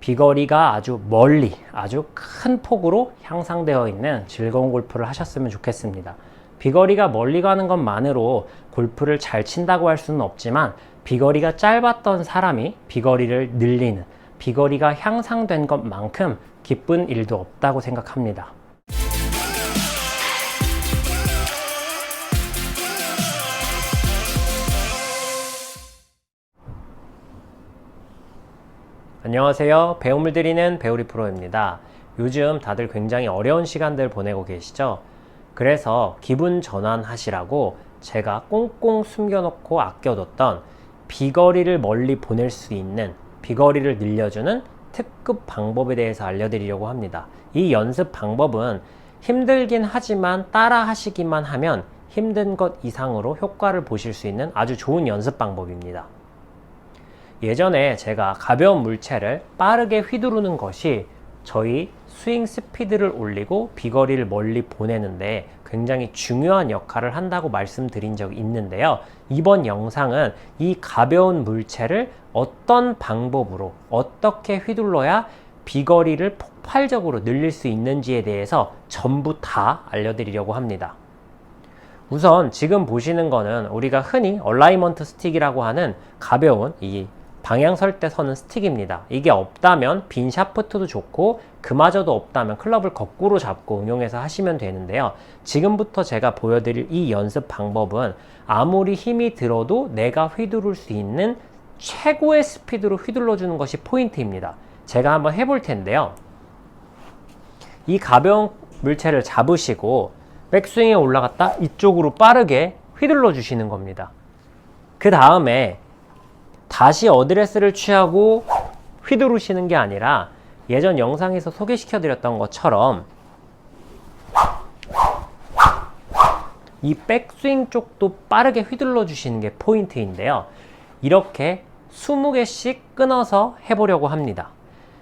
비거리가 아주 멀리, 아주 큰 폭으로 향상되어 있는 즐거운 골프를 하셨으면 좋겠습니다. 비거리가 멀리 가는 것만으로 골프를 잘 친다고 할 수는 없지만 비거리가 짧았던 사람이 비거리를 늘리는 비거리가 향상된 것만큼 기쁜 일도 없다고 생각합니다. 안녕하세요. 배움을 드리는 배우리 프로입니다. 요즘 다들 굉장히 어려운 시간들 보내고 계시죠? 그래서 기분 전환하시라고 제가 꽁꽁 숨겨놓고 아껴뒀던 비거리를 멀리 보낼 수 있는 비거리를 늘려주는 특급 방법에 대해서 알려드리려고 합니다. 이 연습 방법은 힘들긴 하지만 따라 하시기만 하면 힘든 것 이상으로 효과를 보실 수 있는 아주 좋은 연습 방법입니다. 예전에 제가 가벼운 물체를 빠르게 휘두르는 것이 저희 스윙 스피드를 올리고 비거리를 멀리 보내는데 굉장히 중요한 역할을 한다고 말씀드린 적이 있는데요. 이번 영상은 이 가벼운 물체를 어떤 방법으로 어떻게 휘둘러야 비거리를 폭발적으로 늘릴 수 있는지에 대해서 전부 다 알려드리려고 합니다. 우선 지금 보시는 거는 우리가 흔히 얼라이먼트 스틱이라고 하는 가벼운 이 방향 설 때 서는 스틱입니다. 이게 없다면 빈 샤프트도 좋고 그마저도 없다면 클럽을 거꾸로 잡고 응용해서 하시면 되는데요. 지금부터 제가 보여드릴 이 연습 방법은 아무리 힘이 들어도 내가 휘두를 수 있는 최고의 스피드로 휘둘러 주는 것이 포인트입니다. 제가 한번 해볼 텐데요. 이 가벼운 물체를 잡으시고 백스윙에 올라갔다 이쪽으로 빠르게 휘둘러 주시는 겁니다. 그 다음에 다시 어드레스를 취하고 휘두르시는 게 아니라 예전 영상에서 소개시켜 드렸던 것처럼 이 백스윙 쪽도 빠르게 휘둘러 주시는 게 포인트인데요. 이렇게 20개씩 끊어서 해보려고 합니다.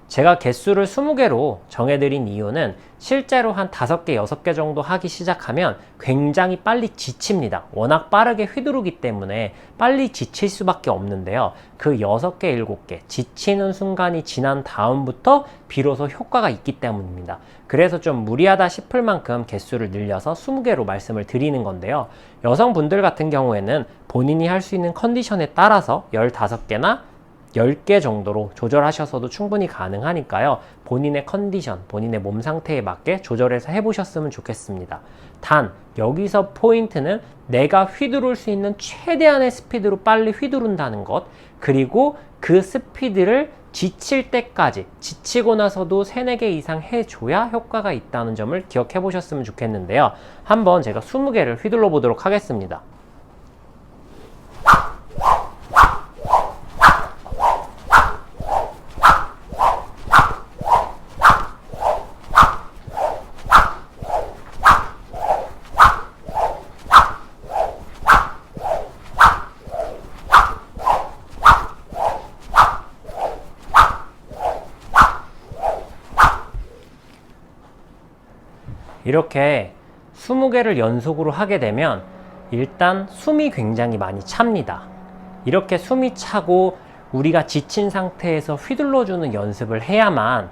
제가 개수를 20개로 정해드린 이유는 실제로 한 5개, 6개 정도 하기 시작하면 굉장히 빨리 지칩니다. 워낙 빠르게 휘두르기 때문에 빨리 지칠 수밖에 없는데요. 그 6개, 7개, 지치는 순간이 지난 다음부터 비로소 효과가 있기 때문입니다. 그래서 좀 무리하다 싶을 만큼 개수를 늘려서 20개로 말씀을 드리는 건데요. 여성분들 같은 경우에는 본인이 할 수 있는 컨디션에 따라서 15개나 10개 정도로 조절하셔서도 충분히 가능하니까요. 본인의 컨디션, 본인의 몸 상태에 맞게 조절해서 해보셨으면 좋겠습니다. 단, 여기서 포인트는 내가 휘두를 수 있는 최대한의 스피드로 빨리 휘두른다는 것, 그리고 그 스피드를 지칠 때까지, 지치고 나서도 3, 4개 이상 해줘야 효과가 있다는 점을 기억해 보셨으면 좋겠는데요. 한번 제가 20개를 휘둘러 보도록 하겠습니다. 이렇게 20개를 연속으로 하게 되면 일단 숨이 굉장히 많이 찹니다. 이렇게 숨이 차고 우리가 지친 상태에서 휘둘러주는 연습을 해야만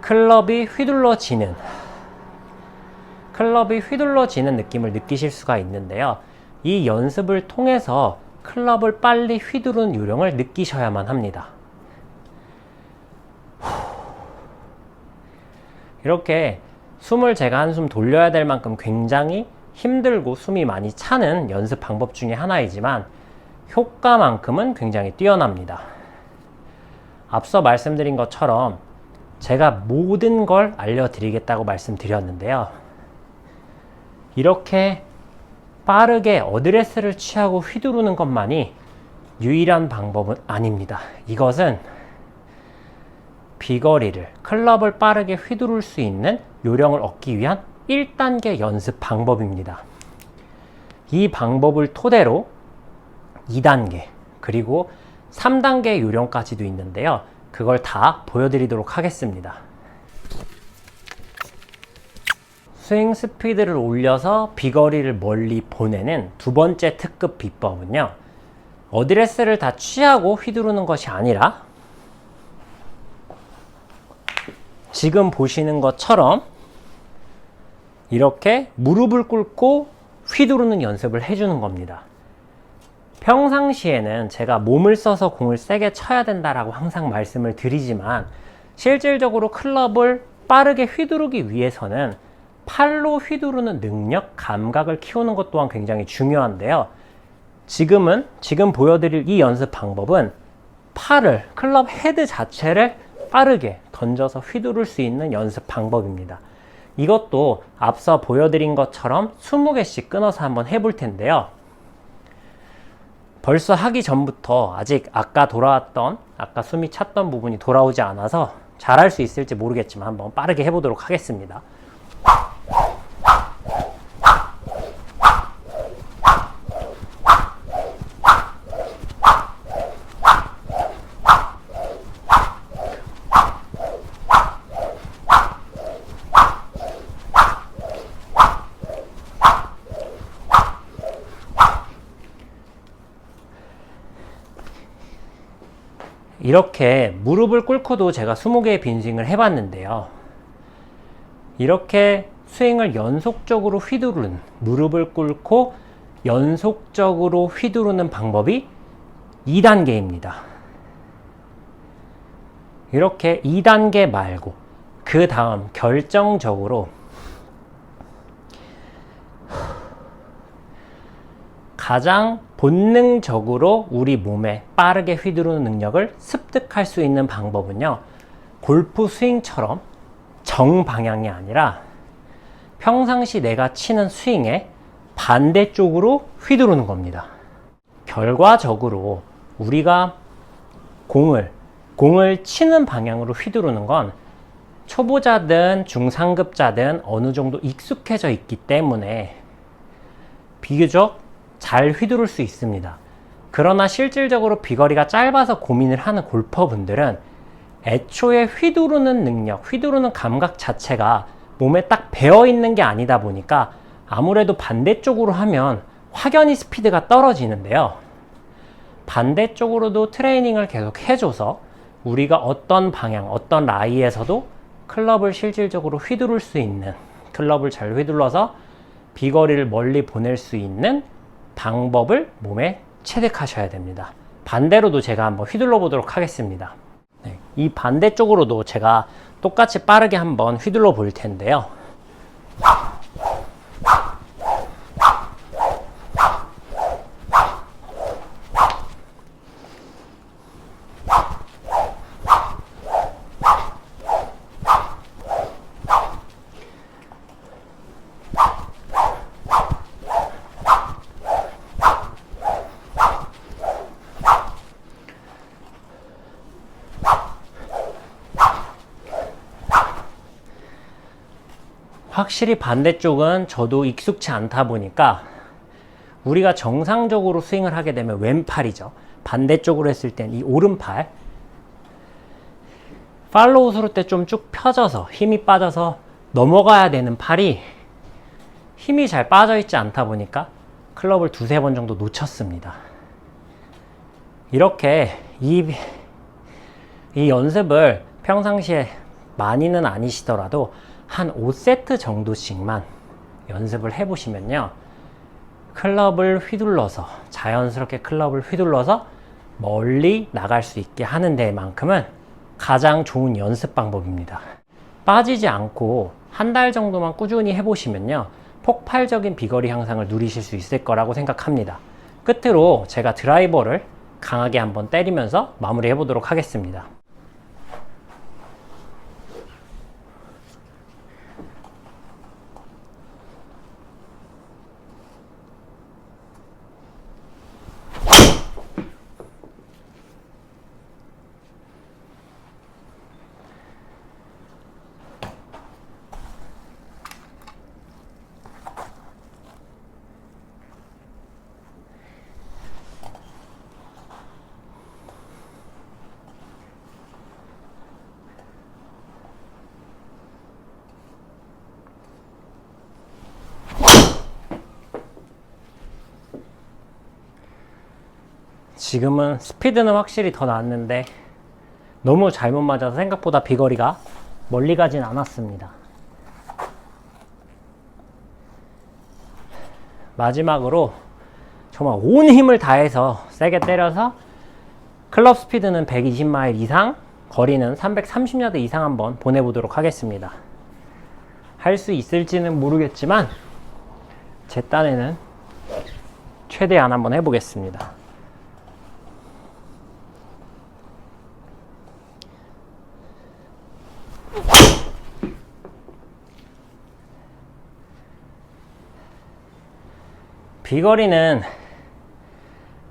클럽이 휘둘러지는 클럽이 휘둘러지는 느낌을 느끼실 수가 있는데요. 이 연습을 통해서 클럽을 빨리 휘두르는 요령을 느끼셔야만 합니다. 이렇게 숨을 제가 한숨 돌려야 될 만큼 굉장히 힘들고 숨이 많이 차는 연습 방법 중에 하나이지만 효과만큼은 굉장히 뛰어납니다. 앞서 말씀드린 것처럼 제가 모든 걸 알려드리겠다고 말씀드렸는데요. 이렇게 빠르게 어드레스를 취하고 휘두르는 것만이 유일한 방법은 아닙니다. 이것은 비거리를 클럽을 빠르게 휘두를 수 있는 요령을 얻기 위한 1단계 연습 방법입니다. 이 방법을 토대로 2단계 그리고 3단계 요령까지도 있는데요. 그걸 다 보여드리도록 하겠습니다. 스윙 스피드를 올려서 비거리를 멀리 보내는 두 번째 특급 비법은요. 어드레스를 다 취하고 휘두르는 것이 아니라 지금 보시는 것처럼 이렇게 무릎을 꿇고 휘두르는 연습을 해주는 겁니다. 평상시에는 제가 몸을 써서 공을 세게 쳐야 된다라고 항상 말씀을 드리지만 실질적으로 클럽을 빠르게 휘두르기 위해서는 팔로 휘두르는 능력, 감각을 키우는 것 또한 굉장히 중요한데요. 지금은 지금 보여드릴 이 연습 방법은 팔을 클럽 헤드 자체를 빠르게 던져서 휘두를 수 있는 연습 방법입니다. 이것도 앞서 보여드린 것처럼 20개씩 끊어서 한번 해볼 텐데요. 벌써 하기 전부터 아직 아까 돌아왔던 아까 숨이 찼던 부분이 돌아오지 않아서 잘할 수 있을지 모르겠지만 한번 빠르게 해보도록 하겠습니다. 이렇게 무릎을 꿇고도 제가 20개의 빈스윙을 해봤는데요. 이렇게 스윙을 연속적으로 휘두르는, 무릎을 꿇고 연속적으로 휘두르는 방법이 2단계입니다. 이렇게 2단계 말고, 그 다음 결정적으로 가장 본능적으로 우리 몸에 빠르게 휘두르는 능력을 습득할 수 있는 방법은요. 골프 스윙처럼 정방향이 아니라 평상시 내가 치는 스윙의 반대쪽으로 휘두르는 겁니다. 결과적으로 우리가 공을 공을 치는 방향으로 휘두르는 건 초보자든 중상급자든 어느 정도 익숙해져 있기 때문에 비교적 잘 휘두를 수 있습니다. 그러나 실질적으로 비거리가 짧아서 고민을 하는 골퍼분들은 애초에 휘두르는 능력, 휘두르는 감각 자체가 몸에 딱 배어 있는 게 아니다 보니까 아무래도 반대쪽으로 하면 확연히 스피드가 떨어지는데요. 반대쪽으로도 트레이닝을 계속 해줘서 우리가 어떤 방향, 어떤 라이에서도 클럽을 실질적으로 휘두를 수 있는 클럽을 잘 휘둘러서 비거리를 멀리 보낼 수 있는 방법을 몸에 체득하셔야 됩니다. 반대로도 제가 한번 휘둘러 보도록 하겠습니다. 네, 이 반대쪽으로도 제가 똑같이 빠르게 한번 휘둘러 볼 텐데요. 확실히 반대쪽은 저도 익숙치 않다 보니까 우리가 정상적으로 스윙을 하게 되면 왼팔이죠. 반대쪽으로 했을 땐 이 오른팔 팔로우 스루 때 좀 쭉 펴져서 힘이 빠져서 넘어가야 되는 팔이 힘이 잘 빠져 있지 않다 보니까 클럽을 두세 번 정도 놓쳤습니다. 이렇게 이, 이 연습을 평상시에 많이는 아니시더라도 한 5세트 정도씩만 연습을 해보시면요. 클럽을 휘둘러서, 자연스럽게 클럽을 휘둘러서 멀리 나갈 수 있게 하는 데만큼은 가장 좋은 연습 방법입니다. 빠지지 않고 한 달 정도만 꾸준히 해보시면요. 폭발적인 비거리 향상을 누리실 수 있을 거라고 생각합니다. 끝으로 제가 드라이버를 강하게 한번 때리면서 마무리 해 보도록 하겠습니다. 지금은 스피드는 확실히 더 나았는데 너무 잘못 맞아서 생각보다 비거리가 멀리 가진 않았습니다. 마지막으로 정말 온 힘을 다해서 세게 때려서 클럽 스피드는 120마일 이상, 거리는 330야드 이상 한번 보내보도록 하겠습니다. 할 수 있을지는 모르겠지만 제 딴에는 최대한 한번 해보겠습니다. 비거리는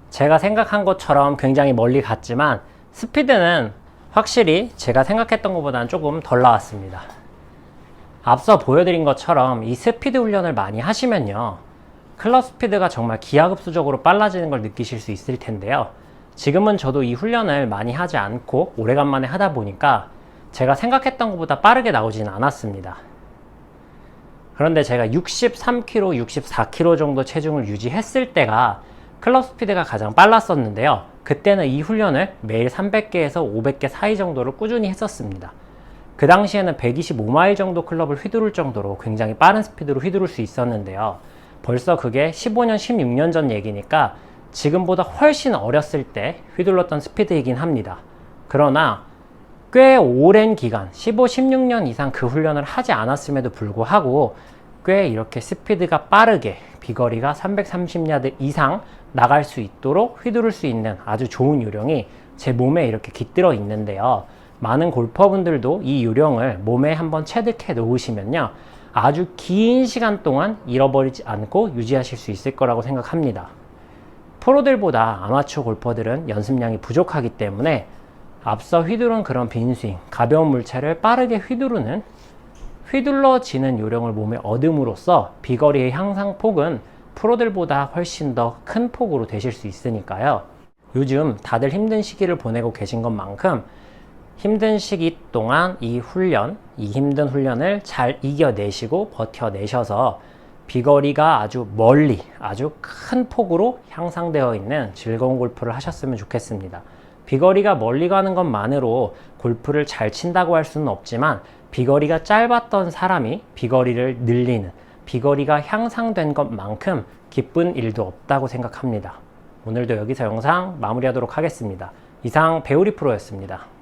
제가 생각한 것처럼 굉장히 멀리 갔지만 스피드는 확실히 제가 생각했던 것보다는 조금 덜 나왔습니다. 앞서 보여드린 것처럼 이 스피드 훈련을 많이 하시면요. 클럽 스피드가 정말 기하급수적으로 빨라지는 걸 느끼실 수 있을 텐데요. 지금은 저도 이 훈련을 많이 하지 않고 오래간만에 하다 보니까 제가 생각했던 것보다 빠르게 나오지는 않았습니다. 그런데 제가 63kg, 64kg 정도 체중을 유지했을 때가 클럽 스피드가 가장 빨랐었는데요. 그때는 이 훈련을 매일 300개에서 500개 사이 정도를 꾸준히 했었습니다. 그 당시에는 125마일 정도 클럽을 휘두를 정도로 굉장히 빠른 스피드로 휘두를 수 있었는데요. 벌써 그게 15년, 16년 전 얘기니까 지금보다 훨씬 어렸을 때 휘둘렀던 스피드이긴 합니다. 그러나 꽤 오랜 기간, 15, 16년 이상 그 훈련을 하지 않았음에도 불구하고 꽤 이렇게 스피드가 빠르게 비거리가 330야드 이상 나갈 수 있도록 휘두를 수 있는 아주 좋은 요령이 제 몸에 이렇게 깃들어 있는데요. 많은 골퍼분들도 이 요령을 몸에 한번 체득해 놓으시면요. 아주 긴 시간 동안 잃어버리지 않고 유지하실 수 있을 거라고 생각합니다. 프로들보다 아마추어 골퍼들은 연습량이 부족하기 때문에 앞서 휘두른 그런 빈 스윙, 가벼운 물체를 빠르게 휘두르는 휘둘러지는 요령을 몸에 얻음으로써 비거리의 향상폭은 프로들보다 훨씬 더 큰 폭으로 되실 수 있으니까요. 요즘 다들 힘든 시기를 보내고 계신 것만큼 힘든 시기 동안 이 훈련, 이 힘든 훈련을 잘 이겨내시고 버텨내셔서 비거리가 아주 멀리, 아주 큰 폭으로 향상되어 있는 즐거운 골프를 하셨으면 좋겠습니다. 비거리가 멀리 가는 것만으로 골프를 잘 친다고 할 수는 없지만 비거리가 짧았던 사람이 비거리를 늘리는 비거리가 향상된 것만큼 기쁜 일도 없다고 생각합니다. 오늘도 여기서 영상 마무리하도록 하겠습니다. 이상 배우리 프로였습니다.